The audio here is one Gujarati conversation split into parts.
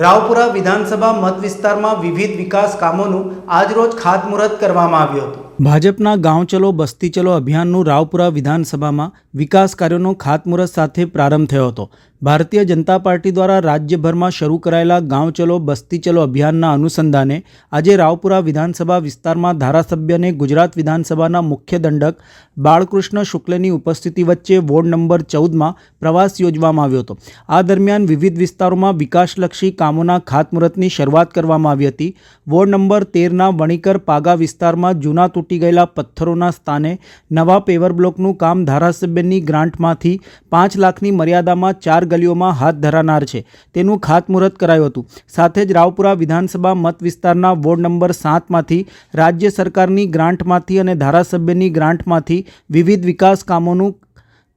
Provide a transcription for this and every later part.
રાવપુરા વિધાનસભા મત વિસ્તારમાં વિવિધ વિકાસ કામોનું આજરોજ ખાતમુહૂર્ત કરવામાં આવ્યું હતું. ભાજપના ગાંવ ચલો, બસ્તી ચલો અભિયાનનું રાવપુરા વિધાનસભામાં વિકાસ કાર્યોનો ખાતમુહૂર્ત સાથે પ્રારંભ થયો હતો. ભારતીય જનતા પાર્ટી દ્વારા રાજ્યભરમાં શરૂ કરાયેલા ગાંવ ચલો, બસ્તી ચલો અભિયાનના અનુસંધાને આજે રાવપુરા વિધાનસભા વિસ્તારમાં ધારાસભ્યને ગુજરાત વિધાનસભાના મુખ્ય દંડક બાળકૃષ્ણ શુક્લની ઉપસ્થિતિ વચ્ચે વોર્ડ નંબર ચૌદમાં પ્રવાસ યોજવામાં આવ્યો હતો. આ દરમિયાન વિવિધ વિસ્તારોમાં વિકાસલક્ષી કામોના ખાતમુહૂર્તની શરૂઆત કરવામાં આવી હતી. વોર્ડ નંબર તેરના વણીકર પાગા વિસ્તારમાં જૂના તૂટી ગયેલા પથ્થરોના સ્થાને નવા પેવર બ્લોકનું કામ ધારાસભ્યની ગ્રાન્ટમાંથી પાંચ લાખની મર્યાદામાં ચાર ગલીઓમાં હાથ ધરાનાર છે. તેનું ખાતમુહૂર્ત કરાયું હતું. સાથે જ રાવપુરા વિધાનસભા મત વિસ્તારના વોર્ડ નંબર સાતમાંથી રાજ્ય સરકારની ગ્રાન્ટમાંથી અને ધારાસભ્યની ગ્રાન્ટમાંથી વિવિધ વિકાસ કામોનું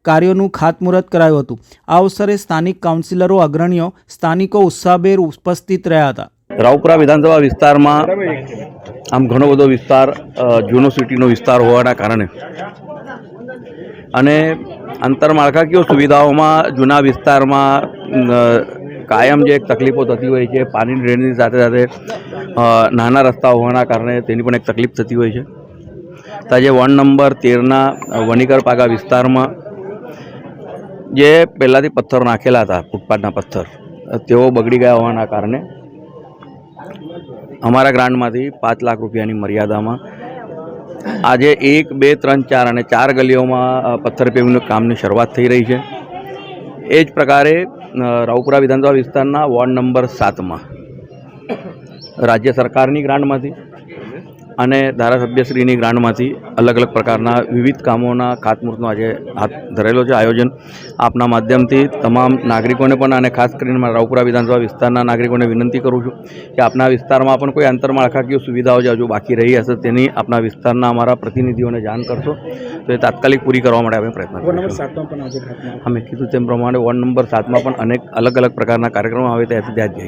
કાર્યોનું ખાતમુહૂર્ત કરાયું હતું. આ અવસરે સ્થાનિક કાઉન્સિલરો અગ્રણીઓ સ્થાનિકો ઉત્સાહભેર ઉપસ્થિત રહ્યા હતા. રાવપુરા વિધાનસભા વિસ્તારમાં આમ ઘણો બધો વિસ્તાર જૂનો સિટીનો વિસ્તાર હોવાના કારણે. અને આંતરમાળખાકીય સુવિધાઓમાં જૂના વિસ્તારમાં કાયમ જે એક તકલીફો થતી હોય છે પાણી ડ્રેનની સાથે સાથે નાના રસ્તા હોવાના કારણે તેની પણ એક તકલીફ થતી હોય છે. તાજે વોર્ડ નંબર તેરના વણીકર વિસ્તારમાં જે પહેલાંથી પથ્થર નાખેલા હતા, ફૂટપાથના પથ્થર, તેઓ બગડી ગયા હોવાના કારણે અમારા ગ્રાન્ટમાંથી પાંચ લાખ રૂપિયાની મર્યાદામાં આજે એક, બે, ત્રણ, ચાર અને ચાર ગલીઓમાં પથ્થર પેવિંગનું કામની શરૂઆત થઈ રહી છે. એ જ પ્રકારે રાવપુરા વિધાનસભા વિસ્તારના વોર્ડ નંબર સાતમાં રાજ્ય સરકારની ગ્રાન્ટમાંથી અને ધારાસભ્યશ્રીની ગ્રાન્ટમાંથી અલગ અલગ પ્રકારના વિવિધ કામોના ખાતમુહૂર્તનો આજે હાથ ધરેલો છે આયોજન. આપના માધ્યમથી તમામ નાગરિકોને પણ અને ખાસ કરીને મારા રાવપુરા વિધાનસભા વિસ્તારના નાગરિકોને વિનંતી કરું છું કે આપના વિસ્તારમાં પણ કોઈ આંતરમાળખાકીય સુવિધાઓ જે હજુ બાકી રહી હશે તેની આપના વિસ્તારના અમારા પ્રતિનિધિઓને જાણ કરશો. તો એ તાત્કાલિક પૂરી કરવા માટે અમે પ્રયત્ન કરીશું. અમે કીધું તેમ પ્રમાણે વોર્ડ નંબર સાતમાં પણ અનેક અલગ અલગ પ્રકારના કાર્યક્રમો આવે ત્યાંથી ત્યાં જ